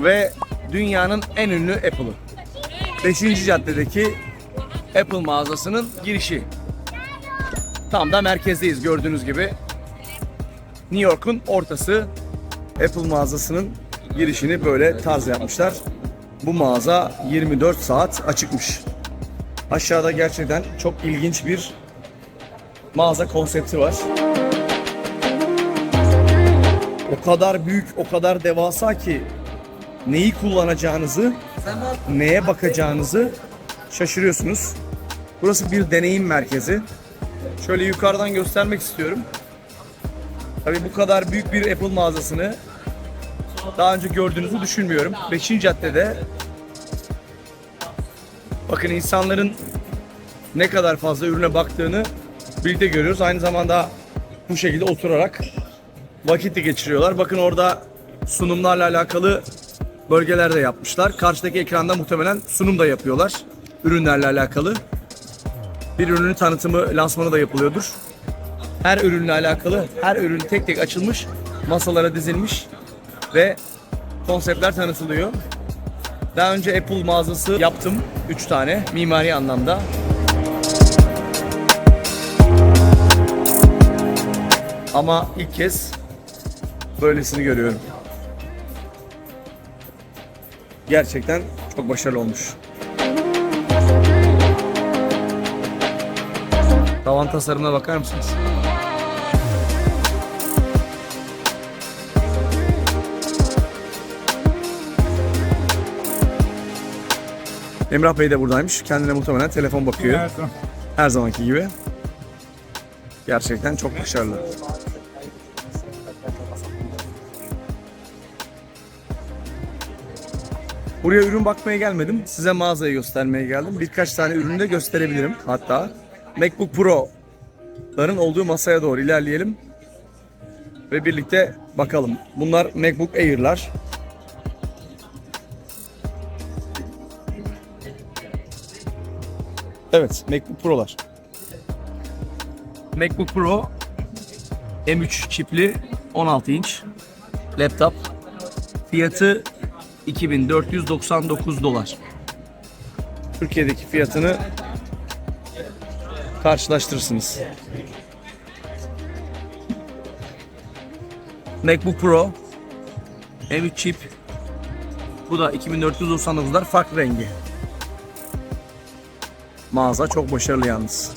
ve dünyanın en ünlü Apple'ı. 5. caddedeki Apple mağazasının girişi. Tam da merkezdeyiz gördüğünüz gibi. New York'un ortası. Apple mağazasının girişini böyle tarz yapmışlar. Bu mağaza 24 saat açıkmış. Aşağıda gerçekten çok ilginç bir mağaza konsepti var. O kadar büyük, o kadar devasa ki neyi kullanacağınızı, neye bakacağınızı şaşırıyorsunuz. Burası bir deneyim merkezi. Şöyle yukarıdan göstermek istiyorum. Tabii bu kadar büyük bir Apple mağazasını daha önce gördüğünüzü düşünmüyorum. 5. caddede bakın insanların ne kadar fazla ürüne baktığını birlikte görüyoruz. Aynı zamanda bu şekilde oturarak vakit geçiriyorlar. Bakın orada sunumlarla alakalı bölgeler de yapmışlar. Karşıdaki ekranda muhtemelen sunum da yapıyorlar. Ürünlerle alakalı. Bir ürünün tanıtımı, lansmanı da yapılıyordur. Her ürünle alakalı, her ürün tek tek açılmış, masalara dizilmiş ve konseptler tanıtılıyor. Daha önce Apple mağazası yaptım. 3 tane mimari anlamda. Ama ilk kez böylesini görüyorum. Gerçekten çok başarılı olmuş. Tavan tasarımına bakar mısınız? Emrah Bey de buradaymış. Kendine muhtemelen telefon bakıyor. Her zamanki gibi. Gerçekten çok başarılı. Buraya ürün bakmaya gelmedim. Size mağazayı göstermeye geldim. Birkaç tane ürünü de gösterebilirim hatta. MacBook Pro'ların olduğu masaya doğru ilerleyelim. Ve birlikte bakalım. Bunlar MacBook Air'lar. Evet, MacBook Pro'lar. MacBook Pro M3 çipli 16 inç laptop. Fiyatı 2499 dolar. Türkiye'deki fiyatını karşılaştırırsınız. MacBook Pro M3 çip bu da 2499'lar farklı rengi. Mağaza çok başarılı yalnız.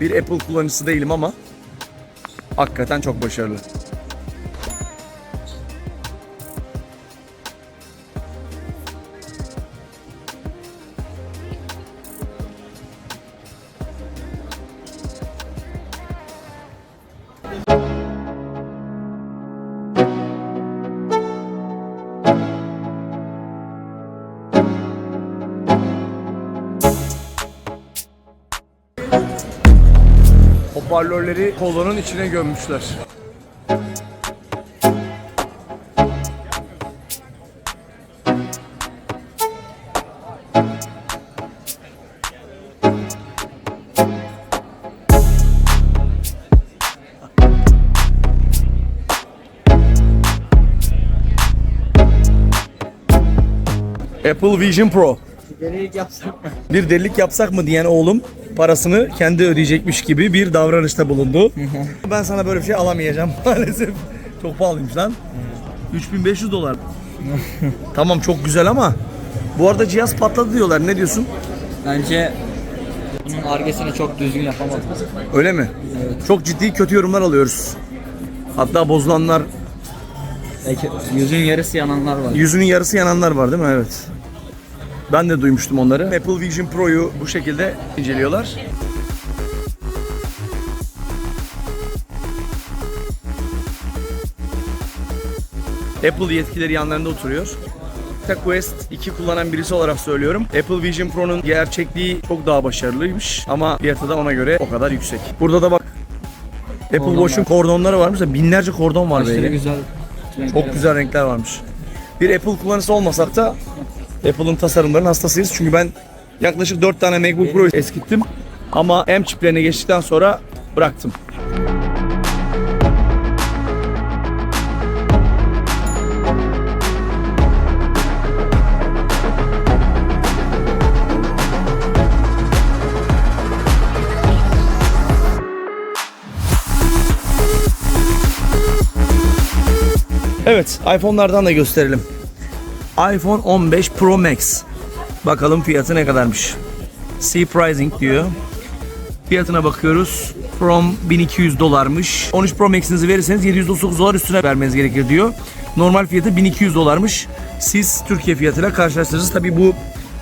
Bir Apple kullanıcısı değilim ama hakikaten çok başarılı. Hoparlörleri kolonun içine gömmüşler. Apple Vision Pro. Denelik yapsak mı? bir delilik yapsak mı diyen oğlum parasını kendi ödeyecekmiş gibi bir davranışta bulundu. ben sana böyle bir şey alamayacağım maalesef. Çok pahalıymış lan. 3500 dolar. tamam çok güzel ama bu arada cihaz patladı diyorlar. Ne diyorsun? Bence bunun argesini çok düzgün yapamadı. Öyle mi? Çok ciddi kötü yorumlar alıyoruz. Hatta bozulanlar, Belki yüzün yarısı yananlar var. yüzünün yarısı yananlar var değil mi? Evet. Ben de duymuştum onları. Apple Vision Pro'yu bu şekilde inceliyorlar. Apple yetkileri yanlarında oturuyor. Meta Quest 2 kullanan birisi olarak söylüyorum. Apple Vision Pro'nun gerçekliği çok daha başarılıymış ama fiyatı da ona göre o kadar yüksek. Burada da bak Apple Kordon Watch'un var. kordonları varmış da binlerce kordon var böyle. güzel. Çok güzel renkler varmış. Bir Apple kullanıcısı olmasak da Apple'ın tasarımlarının hastasıyız. Çünkü ben yaklaşık 4 tane MacBook Pro eskittim. Ama M çiplerine geçtikten sonra bıraktım. Evet, iPhone'lardan da gösterelim iPhone 15 Pro Max. Bakalım fiyatı ne kadarmış. See pricing diyor. Fiyatına bakıyoruz. From 1200 dolarmış. 13 Pro Max'inizi verirseniz 739 dolar üstüne vermeniz gerekir diyor. Normal fiyatı 1200 dolarmış. Siz Türkiye fiyatıyla karşılaştırırsınız. Tabi bu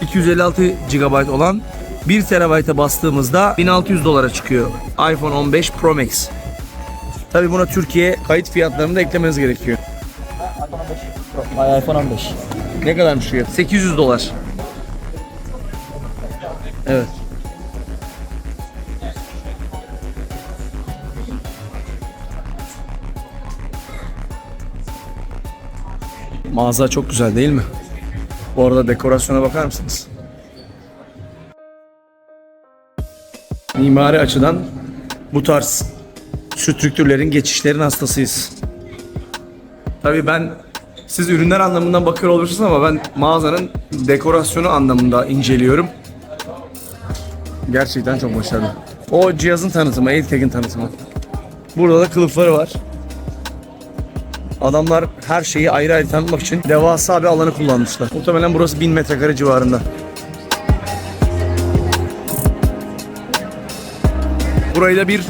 256 GB olan 1 TB'a bastığımızda 1600 dolara çıkıyor. iPhone 15 Pro Max. Tabi buna Türkiye kayıt fiyatlarını da eklemeniz gerekiyor. İPhone 15. Ne kadarmış fiyat? 800 dolar. Evet. Mağaza çok güzel değil mi? Bu arada dekorasyona bakar mısınız? Mimari açıdan bu tarz strüktürlerin, geçişlerin hastasıyız. Tabii ben siz ürünler anlamından bakıyor olursunuz ama ben mağazanın dekorasyonu anlamında inceliyorum. Gerçekten çok başarılı. O cihazın tanıtımı, AirTag'in tanıtımı. Burada da kılıfları var. Adamlar her şeyi ayrı ayrı tanıtmak için devasa bir alanı kullanmışlar. Muhtemelen burası 1000 metrekare civarında. Burayı da bir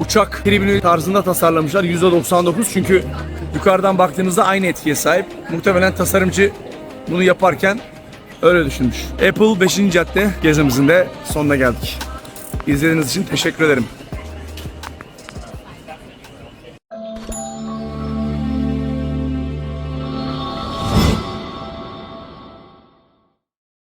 uçak tribünü tarzında tasarlamışlar. %99 çünkü yukarıdan baktığınızda aynı etkiye sahip. Muhtemelen tasarımcı bunu yaparken öyle düşünmüş. Apple 5. cadde gezimizin de sonuna geldik. İzlediğiniz için teşekkür ederim.